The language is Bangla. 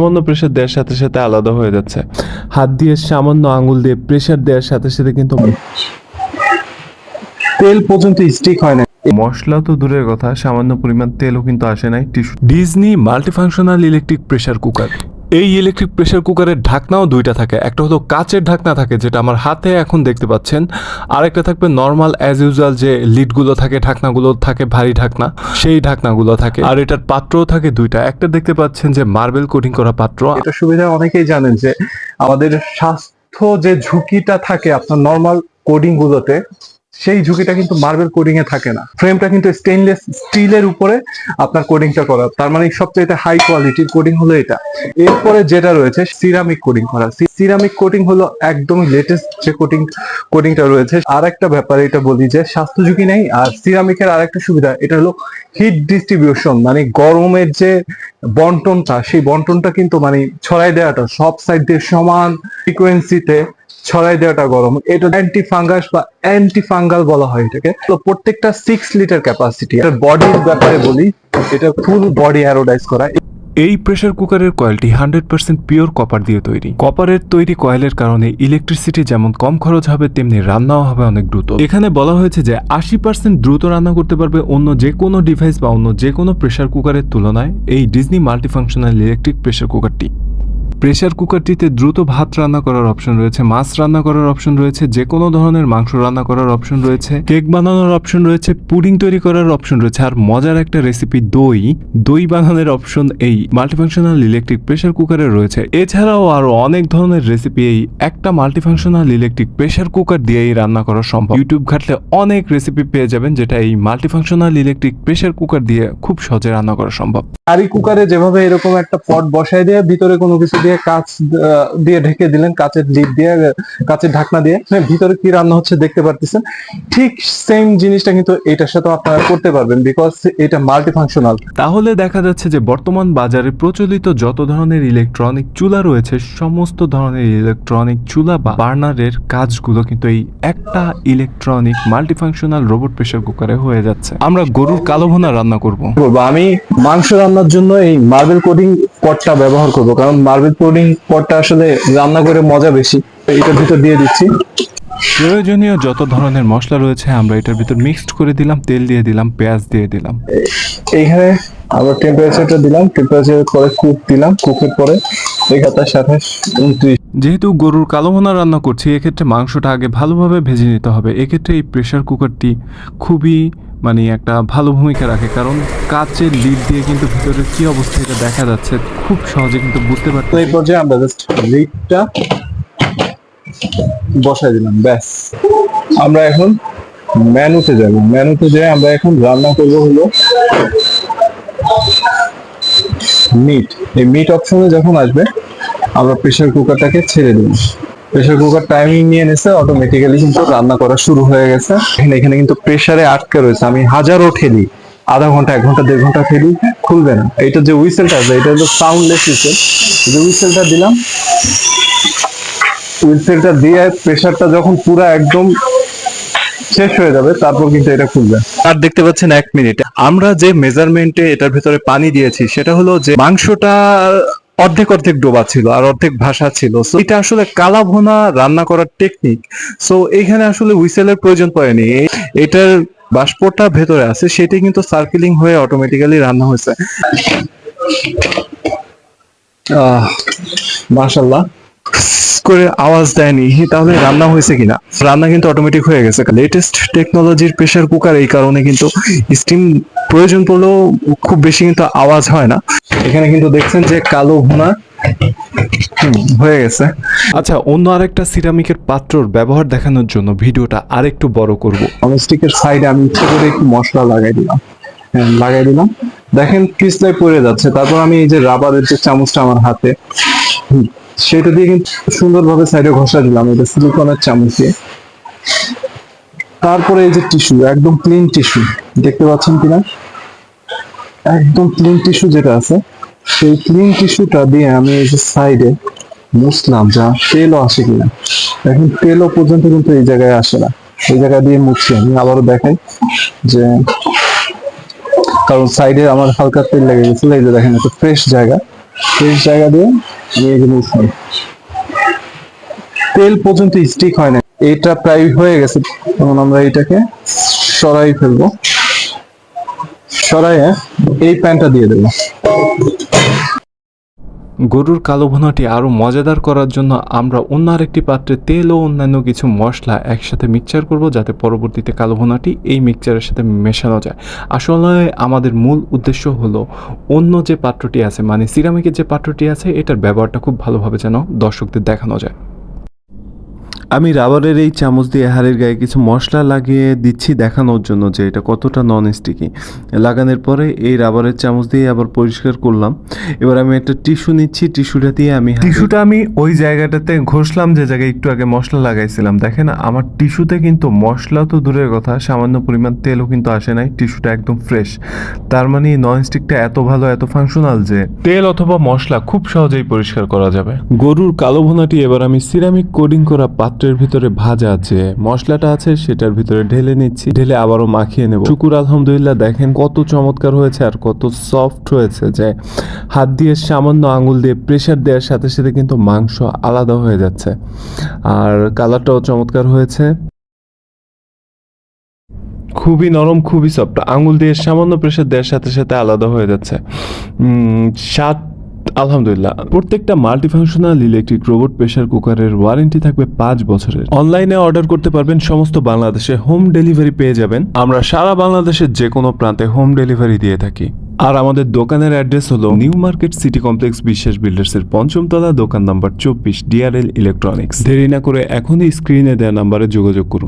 সামান্য প্রেশার দেওয়ার সাথে সাথে আলাদা হয়ে যাচ্ছে। হাত দিয়ে সামান্য আঙুল দিয়ে প্রেশার দেওয়ার সাথে সাথে কিন্তু তেল পর্যন্ত স্টিক হয় না। মশলা তো দূরের কথা, সামান্য পরিমাণ তেলও কিন্তু আসে নাই, tissue. Disney multifunctional electric pressure cooker এই ইলেকট্রিক প্রেসার কুকারের ঢাকনাও দুইটা থাকে। একটা হলো কাচের ঢাকনা থাকে, যেটা আমার হাতে এখন দেখতে পাচ্ছেন। আরেকটা থাকবে নর্মাল অ্যাজ ইউজুয়াল যে লিডগুলো থাকে, ঢাকনাগুলো থাকে, ভারী ঢাকনা, সেই ঢাকনাগুলো থাকে। আর এটার পাত্রও থাকে দুইটা। একটা দেখতে পাচ্ছেন যে মার্বেল কোটিং করা পাত্র। এটা সুবিধা অনেকেই জানেন যে আমাদের স্বাস্থ্য যে ঝুঁকিটা থাকে আপনার নর্মাল কোডিং গুলোতে সেই ঝুঁকিটা কিন্তু মার্বেল কোডিং এ থাকে না। ফ্রেমটা কিন্তু স্টেইনলেস স্টিলের উপরে আপনার কোডিংটা করা। তার মানে সবচেয়ে হাই কোয়ালিটির কোডিং হলো এটা। এরপরে যেটা রয়েছে সিরামিক কোডিং করা। সিরামিক কোডিং হলো একদমই লেটেস্ট যে কোডিং কোডিংটা রয়েছে। আর একটা ব্যাপার এটা বলি যে, স্বাস্থ্য ঝুঁকি নেই। আর সিরামিকের আর একটা সুবিধা, এটা হলো হিট ডিস্ট্রিবিউশন মানে গরমের যে বন্টনটা, সেই বন্টনটা কিন্তু মানে ছড়াই দেওয়াটা। সব সাইড দিয়ে সমান ফ্রিকোয়েন্সিতে ছড়াই দেওয়াটা গরম। এটা অ্যান্টি ফাঙ্গাস বা অ্যান্টি ফাঙ্গাল বলা হয় এটাকে। তো প্রত্যেকটা সিক্স লিটার ক্যাপাসিটি আর বডির ব্যাপারে বলি, এটা ফুল বডি অ্যারোডাইজ করা। এই প্রেসার কুকারের কয়েলটি হান্ড্রেড পার্সেন্ট পিওর কপার দিয়ে তৈরি। কপারের তৈরি কয়েলের কারণে ইলেকট্রিসিটি যেমন কম খরচ হবে, তেমনি রান্নাও হবে অনেক দ্রুত। এখানে বলা হয়েছে যে আশি পার্সেন্ট দ্রুত রান্না করতে পারবে অন্য যে কোনো ডিভাইস বা অন্য যে কোনো প্রেসার কুকারের তুলনায়। এই ডিজনি মাল্টিফাংশনাল ইলেকট্রিক প্রেসার কুকারটি প্রেসার কুকারটিতে দ্রুত ভাত রান্না করার অপশন রয়েছে, মাছ রান্না করার অপশন রয়েছে যে কোনো ধরনের মাংস রান্না করার অপশন রয়েছে, কেক বানানোর অপশন রয়েছে, পুডিং তৈরি করার অপশন রয়েছে, আর মজার একটা রেসিপি দই দই বানানোর অপশন এই মাল্টিফাংশনাল ইলেকট্রিক প্রেসার কুকারে রয়েছে। এছাড়াও আরও অনেক ধরনের রেসিপি এই একটা মাল্টিফাংশনাল ইলেকট্রিক প্রেসার কুকার দিয়েই রান্না করা সম্ভব। ইউটিউব ঘাটলে অনেক রেসিপি পেয়ে যাবেন, যেটা এই মাল্টিফাংশনাল ইলেকট্রিক প্রেসার কুকার দিয়ে খুব সহজে রান্না করা সম্ভব। হাঁড়ি কুকারে যেভাবে এরকম একটা পট বসায় দিয়ে, ভিতরে কোনো কিছু দিয়ে কাঁচ দিয়ে ঢেকে দিলেন কাঁচের লিড দিয়ে কাঁচের ঢাকনা দিয়ে। হ্যাঁ, ভিতরে কি রান্না হচ্ছে দেখতে পারতেছেন। ঠিক সেম জিনিসটা কিন্তু এটার সাথে আপনারা করতে পারবেন বিকজ এটা মাল্টি ফাংশনাল তাহলে দেখা যাচ্ছে যে বর্তমান বাজারে প্রচলিত যত ধরনের ইলেকট্রনিক চুলা রয়েছে সমস্ত ধরনের ইলেকট্রনিক চুলা বা বার্নারের কাজগুলো কিন্তু এই একটা electronic multi functional robot pressure কুকারে হয়ে যাচ্ছে। আমরা গরুর কালো ভোনা রান্না করব। করব আমি মাংস রান্নার জন্য এই মার্বেল কোডিং পটটা ব্যবহার করব কারণ মার্বেল কোডিং পটটা আসলে রান্না করে মজা বেশি। এটার ভিতর দিয়ে দিচ্ছি। প্রয়োজনীয় যত ধরনের মশলা রয়েছে আমরা এটার ভিতর মিক্সড করে দিলাম তেল দিয়ে দিলাম পেঁয়াজ দিয়ে দিলাম। এইখানে আবার টেম্পারেচারটা দিলাম টেম্পারেচার পরে কুক দিলাম কুকের পরে এগারোটার সাথে উনত্রিশ। যেহেতু গরুর কালো ভুনা রান্না করছি এক্ষেত্রে মাংসটা আগে ভালোভাবে ভেজে নিতে হবে। এক্ষেত্রে এই প্রেসার কুকারটি খুবই মানে একটা ভালো ভূমিকা রাখে, কারণ কাচের লিড দিয়ে কিন্তু ভিতরে কি অবস্থা এটা দেখা যাচ্ছে খুব সহজে কিন্তু বুঝতে তো পারতে এই পর্যায়ে আমরা জাস্ট লিডটা বসাই দিলাম, ব্যাস। আমরা এখন মেনুতে যাব। মেনুতে যেয়ে আমরা এখন রান্না করব হলো মিট এই মিট অপশনে যখন আসবে, আমরা প্রেসার কুকারটাকে ছেড়ে দেব। প্রেসার কুকার টাইমিং নিয়ে নিছে অটোমেটিক্যালি কিন্তু রান্না করা শুরু হয়ে গেছে। এখানে কিন্তু প্রেসারে আটকে রয়েছে। আমি হাজারো ঠেলি, আধা ঘণ্টা, এক ঘণ্টা, দেড় ঘণ্টা ঠেলি, খুলবে না। এটা যে হুইসেলটা আছে, এটা হলো সাউন্ডলেস হুইসেল যে হুইসেলটা দিলাম হুইসেলটা দিয়ে প্রেসারটা যখন পুরো একদম শেষ হয়ে যাবে, তারপর কিন্তু এটা খুলবে। আর দেখতে পাচ্ছেন এক মিনিট, আমরা যে মেজারমেন্টে এটার ভিতরে পানি দিয়েছি, সেটা হলো যে মাংসটা অর্ধেক অর্ধেক ডোবা ছিল আর অর্ধেক ভাষা ছিল। সো এটা আসলে কালা ভোনা রান্না করার টেকনিক সো এখানে আসলে হুইসেলের প্রয়োজন পড়েনি। এটার বাষ্পটা ভেতরে আছে, সেটি কিন্তু সার্কেলিং হয়ে অটোমেটিক্যালি রান্না হয়েছে। আহ মাশাল্লাহ করে আওয়াজ দেয়নি। তাহলে রান্না হয়েছে কিনা? রান্না কিন্তু অটোমেটিক হয়ে গেছে। লেটেস্ট টেকনোলজির প্রেসার কুকার এই কারণে কিন্তু স্টিম প্রয়োজন পড়লেও খুব বেশি কিন্তু আওয়াজ হয় না। এখানে কিন্তু দেখছেন যে কালো ভুনা হয়ে গেছে। আচ্ছা অন্য আরেকটা সিরামিকের পাত্রর ব্যবহার দেখানোর জন্য ভিডিওটা আরেকটু বড় করব। ননস্টিকের সাইডে আমি ইচ্ছে করে একটু মশলা লাগাই দিলাম। হ্যাঁ লাগাই দিলাম। দেখেন পিছলাই পড়ে যাচ্ছে। তারপর আমি এই যে রাবারের যে চামচটা আমার হাতে সেটা দিয়ে কিন্তু সুন্দরভাবে সাইডে ঘষা দিলাম, এটা সিলিকনের চামচ তারপরে এই যে টিস্যু একদম ক্লিন টিস্যু দেখতে পাচ্ছেন কিনা? একদম ক্লিন টিস্যু যেটা আছে, সেই ক্লিন টিস্যুটা দিয়ে আমি এই যে সাইডে মুছলাম, যা তেলও আসে কিনা। এখন তেলও পর্যন্ত কিন্তু এই জায়গায় আসে না। এই জায়গা দিয়ে মুছছি আমি, আবারও দেখাই যে, কারণ সাইডে আমার হালকা তেল লেগে গেছিল, এই যে দেখেন, একটা ফ্রেশ জায়গা। ফ্রেশ জায়গা দিয়ে তেল পর্যন্ত স্টিক হয় না। এটা প্রায় হয়ে গেছে। তখন আমরা এটাকে সরাই ফেলব। সরাইয়ে এই প্যান্টটা দিয়ে দেবো। গরুর কালো ভুনাটি আরও মজাদার করার জন্য আমরা অন্য আরেকটি পাত্রে তেল ও অন্যান্য কিছু মশলা একসাথে মিক্সচার করব যাতে পরবর্তীতে কালো ভুনাটি এই মিক্সচারের সাথে মেশানো যায়। আসলে আমাদের মূল উদ্দেশ্য হলো অন্য যে পাত্রটি আছে মানে সিরামিকের যে পাত্রটি আছে, এটার ব্যবহারটা খুব ভালোভাবে যেন দর্শকদের দেখানো যায়। আমি রাবারের এই চামচ দিয়ে হাড়ের গায়ে কিছু মশলা লাগিয়ে দিচ্ছি দেখানোর জন্য যে এটা কতটা নন স্টিকি লাগানোর পরে এই রাবারের চামচ দিয়ে আবার পরিষ্কার করলাম। এবার আমি একটা টিস্যু নিচ্ছি টিস্যুটা দিয়ে আমি টিস্যুটা আমি ওই জায়গাটাতে ঘষলাম যে জায়গায় একটু আগে মশলা লাগাইছিলাম। দেখেন আমার টিস্যুতে কিন্তু মশলা তো দূরের কথা সামান্য পরিমাণ তেলও কিন্তু আসে নাই টিস্যুটা একদম ফ্রেশ তার মানে নন স্টিকটা এত ভালো এত ফাংশনাল যে তেল অথবা মশলা খুব সহজেই পরিষ্কার করা যাবে। গরুর কালো ভুনাটি এবার আমি সিরামিক কোডিং করা পাত্রের ভিতরে ভাজা আছে, মশলাটা আছে, সেটার ভিতরে ঢেলে নিচ্ছি, ঢেলে আবারও মাখিয়ে নেব। শুকুর, আলহামদুলিল্লাহ, দেখেন কত চমৎকার হয়েছে আর কত সফট হয়েছে যে হাত দিয়ে সামান্য আঙুল দিয়ে প্রেশার দেওয়ার সাথে সাথে কিন্তু মাংস আলাদা হয়ে যাচ্ছে। আর কালারটাও চমৎকার হয়েছে। খুবই নরম, খুবই সফট আঙুল দিয়ে সামান্য প্রেশার দেওয়ার সাথে সাথে আলাদা হয়ে যাচ্ছে। স্বাদ আলহামদুলিল্লাহ। প্রত্যেকটা মাল্টিফাংশনাল ইলেকট্রিক রোবট প্রেসার কুকারের ওয়ারেন্টি থাকবে পাঁচ বছরের। অনলাইনে অর্ডার করতে পারবেন সমস্ত বাংলাদেশে হোম ডেলিভারি পেয়ে যাবেন। আমরা সারা বাংলাদেশের যে কোনো প্রান্তে হোম ডেলিভারি দিয়ে থাকি। আর আমাদের দোকানের অ্যাড্রেস হলো নিউ মার্কেট সিটি কমপ্লেক্স বিশ্বাস বিল্ডার্সের পঞ্চম তলা দোকান নাম্বার চব্বিশ ডিআরএল ইলেকট্রনিক্স দেরি না করে এখনই স্ক্রিনে দেওয়া নাম্বারে যোগাযোগ করুন।